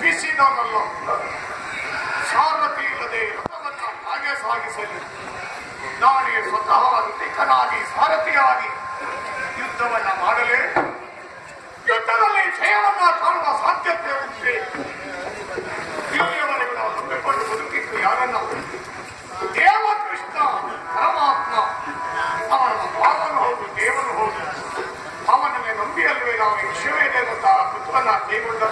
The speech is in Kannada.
ಜಯಿಸಿದವನಲ್ಲ ಸಾರಥಿ ಇಲ್ಲದೆ ರಥವನ್ನು ಹಾಗೆ ಸಾಗಿಸಲಿ. ನಾನೇ ಸ್ವತಃ ದಿಕ್ಕನಾಗಿ ಸಾರಥಿಯಾಗಿ ಯುದ್ಧವನ್ನ ಮಾಡಲೇ. ಯುದ್ಧದಲ್ಲಿ ಜಯವನ್ನ ಕಾಣುವ ಸಾಧ್ಯತೆ ಉಂಟೆ. ಇಲ್ಲಿಯವರೆಗೂ ನಾವು ನಂಬಿಕೊಂಡು ಬದುಕಿದ್ದು ಯಾರನ್ನ? ದೇವಕೃಷ್ಣ, ಪರಮಾತ್ಮ. ಅವನ ಪಾಲನು ಹೌದು, ದೇವನು ಹೌದು. ಅವನನ್ನೇ ನಂಬಿಯಲ್ವೇ ನಾವು ಈ నేను పుచ్చుకున్న చేయకుండా